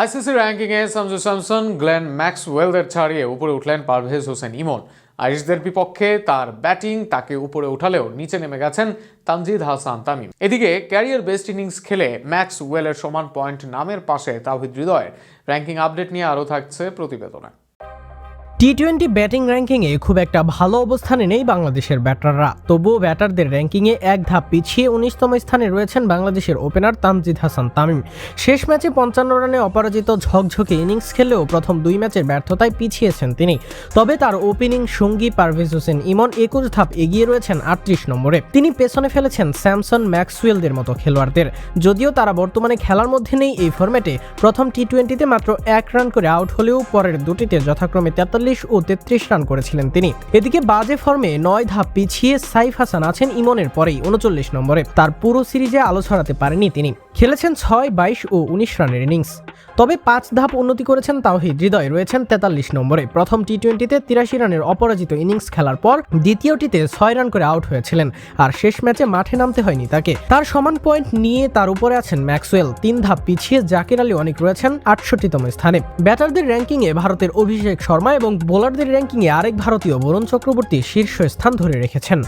ICC র্যাঙ্কিংয়ে সামজু Samson Glenn ম্যাক্সওয়েলদের ছাড়িয়ে উপরে উঠলেন পারভেজ হোসেন ইমন। আইরিশদের বিপক্ষে তার ব্যাটিং তাকে উপরে উঠালেও নিচে নেমে গেছেন তানজিদ হাসান তামিম। এদিকে ক্যারিয়ার বেস্ট ইনিংস খেলে ম্যাক্স ওয়েলের সমান পয়েন্ট নামের পাশে তাহিদ হৃদয়ের। র্যাঙ্কিং আপডেট নিয়ে আরও থাকছে প্রতিবেদনে। টি টোয়েন্টি ব্যাটিং র্যাঙ্কিংয়ে খুব একটা ভালো অবস্থানে নেই বাংলাদেশের ব্যাটাররা। তবুও ব্যাটারদের র্যাঙ্কিংয়ে এক ধাপ পিছিয়ে উনিশতম স্থানে রয়েছেন বাংলাদেশের ওপেনার তানজিদ হাসান তামিম। শেষ ম্যাচে পঞ্চান্ন রানে অপরাজিত ঝকঝকে ইনিংস খেলেও প্রথম দুই ম্যাচের ব্যর্থতায় পিছিয়েছেন তিনি। তবে তার ওপেনিং সঙ্গী পারভেজ হোসেন ইমন একুশ ধাপ এগিয়ে রয়েছেন আটত্রিশ নম্বরে। তিনি পেছনে ফেলেছেন স্যামসন ম্যাক্সওয়েলদের মতো খেলোয়াড়দের। যদিও তারা বর্তমানে খেলার মধ্যে নেই এই ফরম্যাটে প্রথম টি টোয়েন্টিতে মাত্র এক রান করে আউট হলেও পরের দুটিতে যথাক্রমে তেতাল্লিশ ও তেত্রিশ রান করেছিলেন তিনি। এদিকে বাজে ফর্মে নয় ধাপ পিছিয়ে সাইফ হাসান আছেন ইমনের পরেই, উনচল্লিশ নম্বরে। তার পুরো সিরিজে আলো ছড়াতে পারেনি তিনি। খেলেছেন ছয়, বাইশ ও উনিশ রানের ইনিংস। তবে পাঁচ ধাপ উন্নতি করেছেন তাওহিদ। হৃদয় রয়েছেন তেতাল্লিশ নম্বরে। প্রথম টি টোয়েন্টিতে তিরাশি রানের অপরাজিত ইনিংস খেলার পর দ্বিতীয়টিতে ছয় রান করে আউট হয়েছিলেন। আর শেষ ম্যাচে মাঠে নামতে হয়নি তাকে। তার সমান পয়েন্ট নিয়ে তার উপরে আছেন ম্যাক্সওয়েল। তিন ধাপ পিছিয়ে জাকির আলী অনেক রয়েছেন আটষট্টিতম স্থানে। ব্যাটারদের র্যাঙ্কিংয়ে ভারতের অভিষেক শর্মা এবং বোলারদের র্যাঙ্কিংয়ে আরেক ভারতীয় বরুণ চক্রবর্তী শীর্ষ স্থান ধরে রেখেছেন।